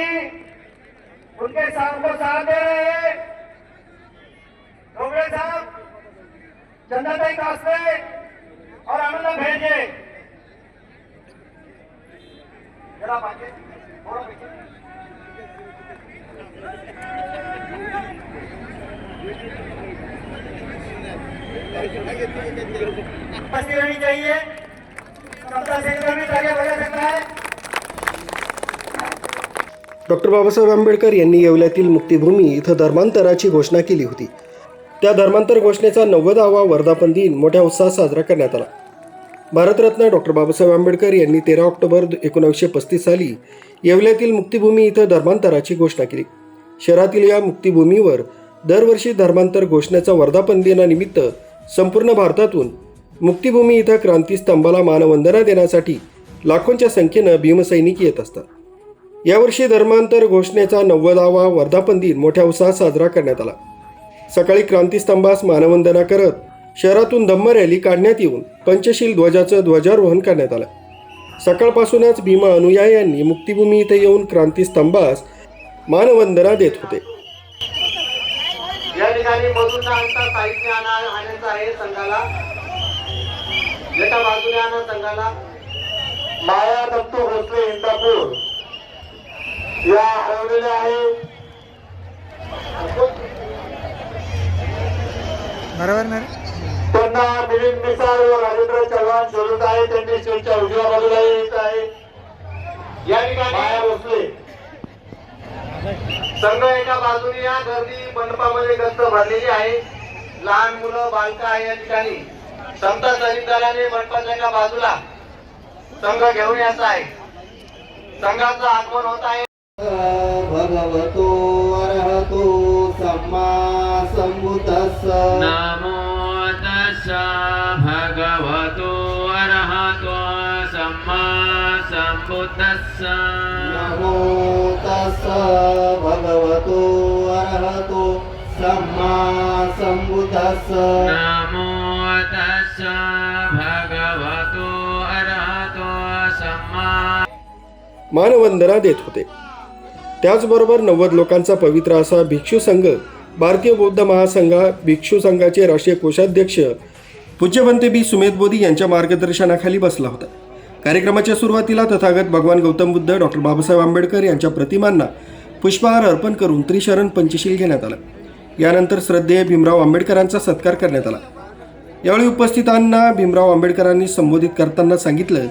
जी उनके साथ को साथ दे रहे हैं। डोगरे साहब चंद्रताई कास्ते और आनंद भेजे जरा बाकी थोड़ा चाहिए। समता सेक्टर में आगे बढ़ा सकता है। डॉक्टर बाबासाहेब आंबेडकर यांनी येवल्यातील मुक्तिभूमी इथं धर्मांतराची घोषणा केली होती. त्या धर्मांतर घोषणेचा नव्वदावा वर्धापन दिन मोठ्या उत्साहात साजरा करण्यात आला. भारतरत्न डॉक्टर बाबासाहेब आंबेडकर यांनी तेरा ऑक्टोबर एकोणीसशे पस्तीस साली येवल्यातील मुक्तिभूमी इथं धर्मांतराची घोषणा केली. शहरातील या मुक्तिभूमीवर दरवर्षी धर्मांतर घोषणेचा वर्धापन दिनानिमित्त संपूर्ण भारतातून मुक्तिभूमी इथं क्रांतीस्तंभाला मानवंदना देण्यासाठी लाखोंच्या संख्येनं भीमसैनिक येत असतात. यावर्षी धर्मांतर घोषणेचा नव्वदावा वर्धापन दिन मोठ्या उत्साहात साजरा करण्यात आला. सकाळी क्रांतीस्तंभास मानवंदना करत शहरातून धम्म रॅली काढण्यात येऊन पंचशील ध्वजाचं ध्वजारोहण करण्यात आलं. सकाळपासूनच भीमा अनुयायांनी मुक्तिभूमी इथे येऊन क्रांतीस्तंभास मानवंदना देत होते. या ठिकाणी मधून आणता साहित्य आणा आणायचं आहे संघाला. एका बाजूने आणा संघाला. माया दत्तू भोसले इंदापूर. या हरवलेल्या आहेत बरोबर ना? त्यांना मिलिंद मिसाळ व राजेंद्र चव्हाण शोधत आहे. त्यांनी स्टेजच्या उजव्या बाजूला येत आहे. या ठिकाणी माया भोसले. संघ एका बाजूने या गर्दी मंडपामध्ये गस्त भरलेली आहे. लहान मुलं बालका आहे या ठिकाणी. समता सैनिकाने मंडपाच्या एका बाजूला संघ घेऊन यायचा आहे. संघाचं आगमन होत आहे. भगवतो अरहतो सम्मा सम्बुद्धस्स नमो तस्स भगवतो अरहतो सम्मा सम्बुद्धस्स नमो तस्स भगवतो अरहतो सम्मा सम्बुद्धस्स नमो तस्स भगवतो अरहतो सम्मा। मानवंदना देत होते। त्याचबरोबर नव्वद लोकांचा पवित्र असा भिक्षू संघ भारतीय बौद्ध महासंघा भिक्षू संघाचे राष्ट्रीय कोषाध्यक्ष पूज्यवंते बी. सुमेध बोधी यांच्या मार्गदर्शनाखाली बसला होता. कार्यक्रमाच्या सुरुवातीला तथागत भगवान गौतम बुद्ध डॉक्टर बाबासाहेब आंबेडकर यांच्या प्रतिमांना पुष्पहार अर्पण करून त्रिशरण पंचशील घेण्यात आलं. यानंतर श्रद्धेय भीमराव आंबेडकरांचा सत्कार करण्यात आला. यावेळी उपस्थितांना भीमराव आंबेडकरांनी संबोधित करताना सांगितलं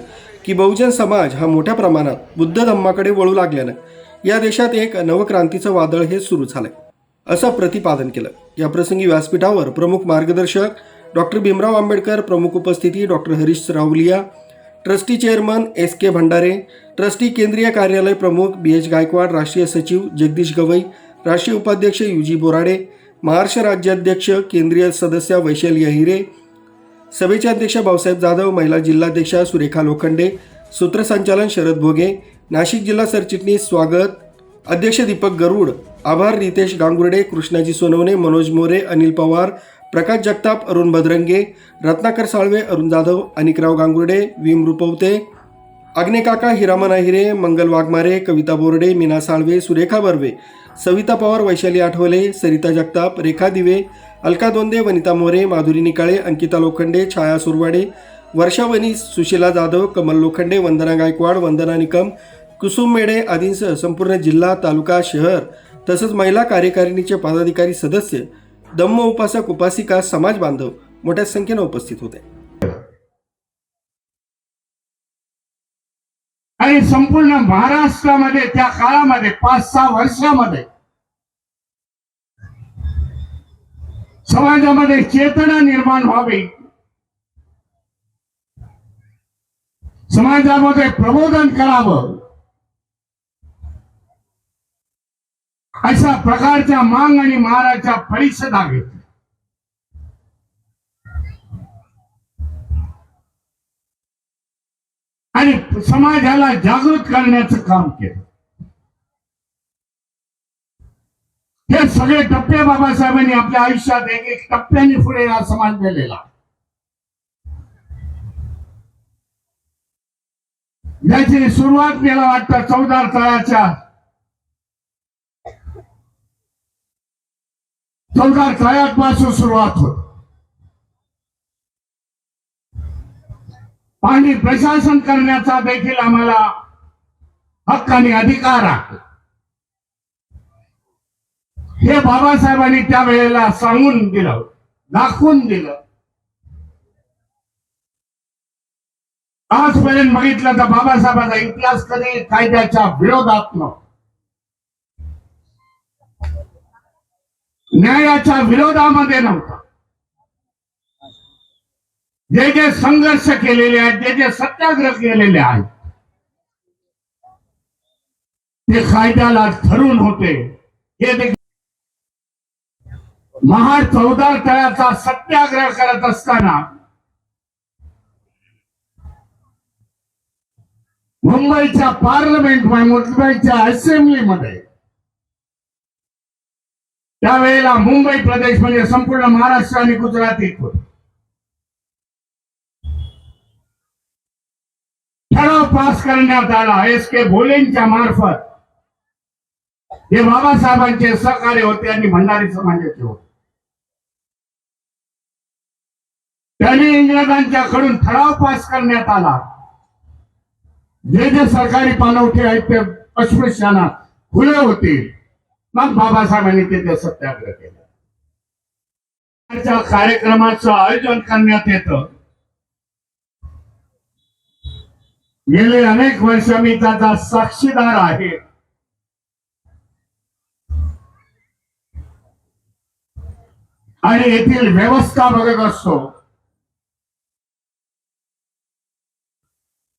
की बहुजन समाज हा मोठ्या प्रमाणात बुद्ध धम्माकडे वळू लागल्यानं या देशात एक नवक्रांतीचं वादळ हे सुरू झालंय. असं प्रतिपादन केलं. याप्रसंगी व्यासपीठावर प्रमुख मार्गदर्शक डॉक्टर भीमराव आंबेडकर प्रमुख उपस्थिती doctor Harish Rahuliya trustee chairman S K Bhandare trustee केंद्रीय कार्यालय प्रमुख बी एच गायकवाड राष्ट्रीय सचिव जगदीश गवई राष्ट्रीय उपाध्यक्ष युजी बोराडे महाराष्ट्र राज्याध्यक्ष केंद्रीय सदस्य वैशाली अहिरे सभेचे अध्यक्ष भाऊसाहेब जाधव महिला जिल्हाध्यक्षा सुरेखा लोखंडे सूत्रसंचालन शरद भोगे नाशिक जिल्हा सरचिटणीस स्वागत. अध्यक्ष दीपक गरुड आभार रितेश गांगुर्डे कृष्णाजी सोनवणे मनोज मोरे अनिल पवार प्रकाश जगताप अरुण भद्रंगे रत्नाकर साळवे अरुण जाधव अनिकराव गांगुर्डे विम रुपवते अग्नेकाका हिरामन अहिरे मंगल वाघमारे कविता बोर्डे मीना साळवे सुरेखा बर्वे सविता पवार वैशाली आठवले सरिता जगताप रेखा दिवे अलका दोंदे वनिता मोरे माधुरी निकाळे अंकिता लोखंडे छाया सुरवाडे वर्षावनी सुशीला जाधव कमल लोखंडे वंदना गायकवाड वंदना निकम कुसुम मेडे आदींसह संपूर्ण जिल्हा तालुका शहर तसंच महिला कार्यकारिणीचे पदाधिकारी सदस्य दम्म उपासक उपासिका समाज बांधव मोठ्या संख्येनं उपस्थित होते. आणि संपूर्ण महाराष्ट्रामध्ये त्या काळामध्ये पाच सहा वर्षामध्ये समाजामध्ये चेतना निर्माण व्हावी. समाजामध्ये प्रबोधन करावं. अशा प्रकारच्या मांग आणि महाराजच्या परिषदा घेतल्या आणि समाजाला जागृत करण्याचं काम केलं. हे सगळे टप्पे बाबासाहेबांनी आपल्या आयुष्यात एक एक टप्प्याने पुढे हा समाज नेलेला. याची सुरुवात मला वाटतं चौदा तळाच्या चौदा तळ्यापासून सुरुवात होत. पाणी प्रशासन करण्याचा देखील आम्हाला हक्क आणि अधिकार आहे. हे बाबासाहेबांनी त्यावेळेला सांगून दिलं दाखवून दिलं. आजपर्यंत बघितलं तर बाबासाहेबांचा इतिहास कधी कायद्याच्या विरोधात नव्हता. न्यायाच्या विरोधामध्ये नव्हता. जे जे संघर्ष केलेले आहेत जे जे सत्याग्रह केलेले आहेत ते कायद्याला ठरून होते. हे देखील महाड चौदा तळाचा सत्याग्रह करत असताना मुंबईच्या पार्लमेंट मुंबईच्या असेंब्लीमध्ये त्यावेळेला मुंबई प्रदेश म्हणजे संपूर्ण महाराष्ट्र आणि गुजरात एक होत. ठराव पास करण्यात आला. एस के भोलेंच्या मार्फत. हे बाबासाहेबांचे सहकार्य होते आणि भंडारी समाजाचे होते. त्यांनी इंग्रजांच्याकडून ठराव पास करण्यात आला. जे जे सरकारी पालवठे आहेत ते अस्पृश्यांना खुले होतील मग बाबासाहेबांनी तिथे सत्याग्रह केला. कार्यक्रमाचं आयोजन करण्यात येतं. गेले अनेक वर्ष मी त्याचा साक्षीदार आहे. आणि येथील व्यवस्था बघत असतो.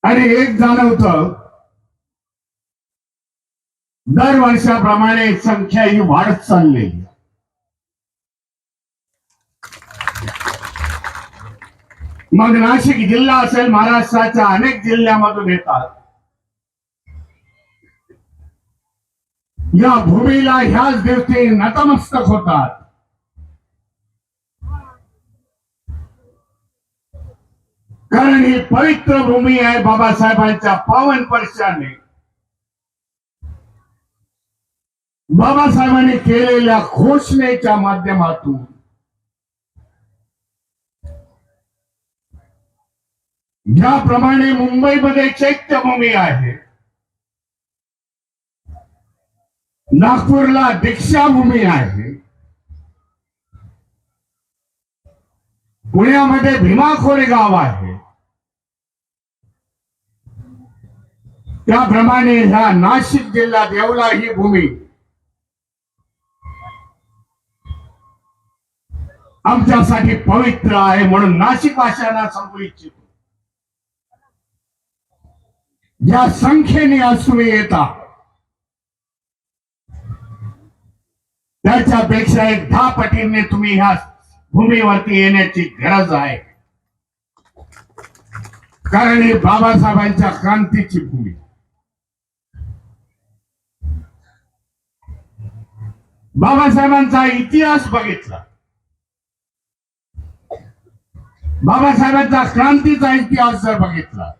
आणि एक जाणवतं दर वर्षाप्रमाणे संख्या ही वाढत चालली मग नाशिक जिल्हा असेल महाराष्ट्राच्या अनेक जिल्ह्यामधून येतात. या भूमीला ह्याच दिवशी नतमस्तक होतात. कारण ही पवित्र भूमी आहे बाबासाहेबांच्या पावन स्पर्शाने बाबासाहेबांनी केलेल्या घोषणेच्या माध्यमातून ज्याप्रमाणे मुंबईमध्ये चैत्यभूमी आहे नागपूरला दीक्षाभूमी आहे पुण्यामध्ये भीमाखोरे गाव आहे त्याप्रमाणे ह्या नाशिक जिल्ह्यात येवला ही भूमी आमच्यासाठी पवित्र आहे म्हणून नाशिक भाषांना सांगू इच्छितो. ज्या संख्येने असू येता. त्याच्यापेक्षा एक दहा पटींनी तुम्ही ह्या भूमीवरती येण्याची गरज आहे. कारण ही बाबासाहेबांच्या क्रांतीची भूमी. बाबासाहेबांचा इतिहास बघितला. बाबासाहेबांचा क्रांतीचा इतिहास जर बघितला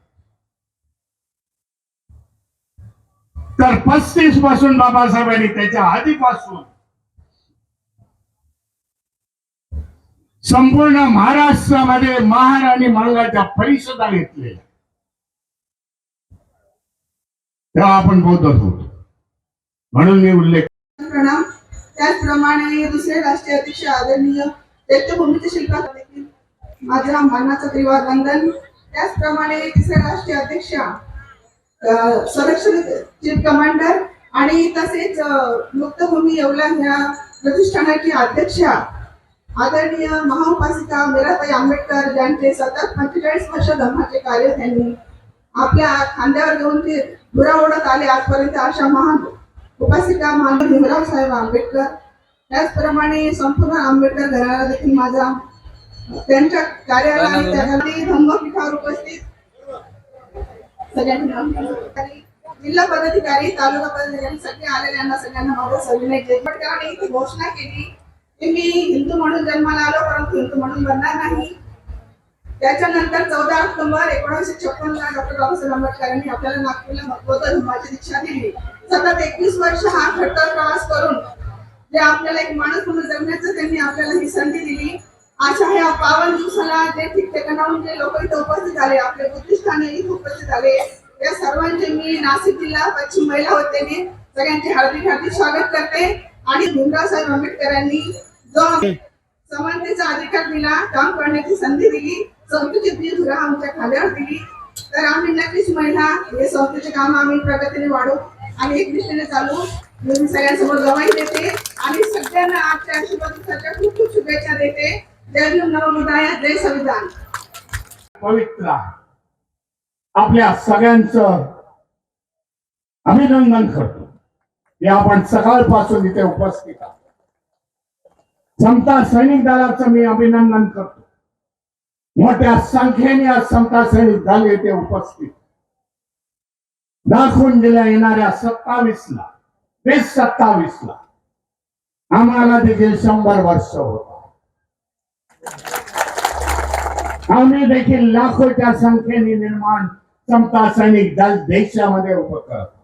तर पस्तीसपासून बाबासाहेबांनी त्याच्या आधीपासून संपूर्ण महाराष्ट्रामध्ये महार आणि मंगाच्या परिषदा घेतलेल्या तेव्हा आपण बोलत होतो. म्हणून मी उल्लेख प्रणाम. त्याचप्रमाणे दुसरे राष्ट्रीय अध्यक्ष आदरणीय चैत्यभूमीचे माझ्या देखील माझा त्रिवार वंदन त्याचप्रमाणे तिसरे राष्ट्रीय अध्यक्ष संरक्षण चीफ कमांडर आणि तसेच मुक्तभूमी येवला ह्या प्रतिष्ठानाची अध्यक्षा आदरणीय महाउपासिका मीराताई आंबेडकर ज्यांचे सतत पंचेचाळीस वर्ष धर्माचे कार्य त्यांनी आपल्या खांद्यावर घेऊन ते धुरा ओढत आले आजपर्यंत अशा महान उपासिका महान भीमराव साहेब आंबेडकर. त्याचप्रमाणे संपूर्ण आंबेडकर घराला देखील माझा त्यांच्या कार्याला आणि त्यासाठी धम्मपीठावर उपस्थित सगळ्यांना. जिल्हा पदाधिकारी तालुका पदाधिकारी सगळे आलेल्यांना सगळ्यांना माझं सविनय जेटपटकरांनी इथे घोषणा केली की मी हिंदू म्हणून जन्माला आलो परंतु हिंदू म्हणून बनणार नाही. त्याच्यानंतर चौदा ऑक्टोबर एकोणीसशे छप्पन ला डॉक्टर बाबासाहेब आंबेडकरांनी आपल्याला नागपूरला बौद्ध धर्माची दीक्षा दिली. सतत एकवीस वर्ष हा खडतर प्रवास करून जे आपल्याला एक माणूस म्हणून जगण्याचं त्यांनी आपल्याला ही संधी दिली. अशा ह्या पावन दिवसाला जे ठिकठिकाणाहून जे लोक इथे उपस्थित झाले आपले बुद्धिस्टाने इथे उपस्थित झाले या सर्वांचे मी नाशिक जिल्हा पश्चिम महिला वतीने सगळ्यांचे हार्दिक हार्दिक स्वागत करते. आणि भीमराव आंबेडकरांनी जो समानतेचा अधिकार दिला काम करण्याची संधी दिली संस्थेची ती धुरा आमच्या खांद्यावर दिली तर आम्ही नक्कीच महिला हे संस्थेचे काम आम्ही प्रगतीने वाढू आणि एक दिशेने चालू मी सगळ्यांसमोर गवाई देते आणि सगळ्यांना आजच्या आशीर्वादासाठी खूप खूप शुभेच्छा देते. जय जय संविधान पवित्र आहे. आपल्या सगळ्यांचं अभिनंदन करतो. हे आपण सकाळपासून इथे उपस्थित आहोत. समता सैनिक दलाचं मी अभिनंदन करतो. मोठ्या संख्येने आज समता सैनिक दल येथे उपस्थित. दाखवून दिल्या येणाऱ्या सत्तावीस ला वीस सत्तावीस ला आम्हाला देखील शंभर वर्ष होता आम्ही देखील लाखोच्या संख्येने निर्माण समता सैनिक दल देशामध्ये उभं करतो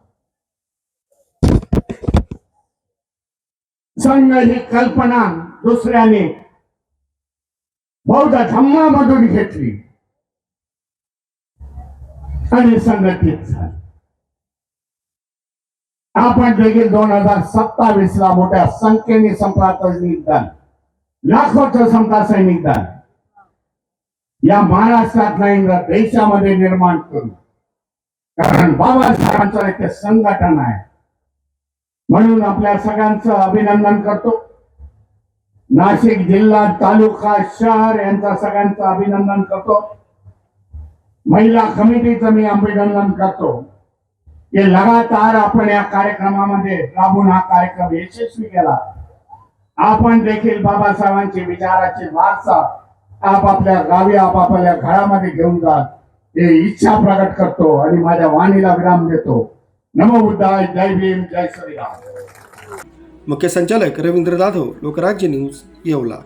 संघ ही कल्पना दुसऱ्याने बौद्ध धम्मामधून घेतली. आणि संघटित झाली. आपण देखील दोन हजार सत्तावीस ला मोठ्या संख्येने समता सैनिक दल. लाखोचं समता सैनिक दल या महाराष्ट्रात नाही देशामध्ये निर्माण करू कारण बाबासाहेबांचं एक संघटन आहे. म्हणून आपल्या सगळ्यांचं अभिनंदन करतो. नाशिक जिल्हा तालुका शहर यांचा सगळ्यांचं अभिनंदन करतो. महिला कमिटीचं मी अभिनंदन करतो. की लगातार आपण या कार्यक्रमामध्ये राबून हा कार्यक्रम यशस्वी केला. आपण देखील बाबासाहेबांचे विचाराचे वारसा आपापल्या गावी आपापल्या घरामध्ये घेऊन जा. हे इच्छा प्रकट करतो आणि माझ्या वाणीला विराम देतो. नमो बुद्धाय जय भीम जय श्रीराम. मुख्य संचालक रवींद्र जाधव लोकराज्य न्यूज येवला.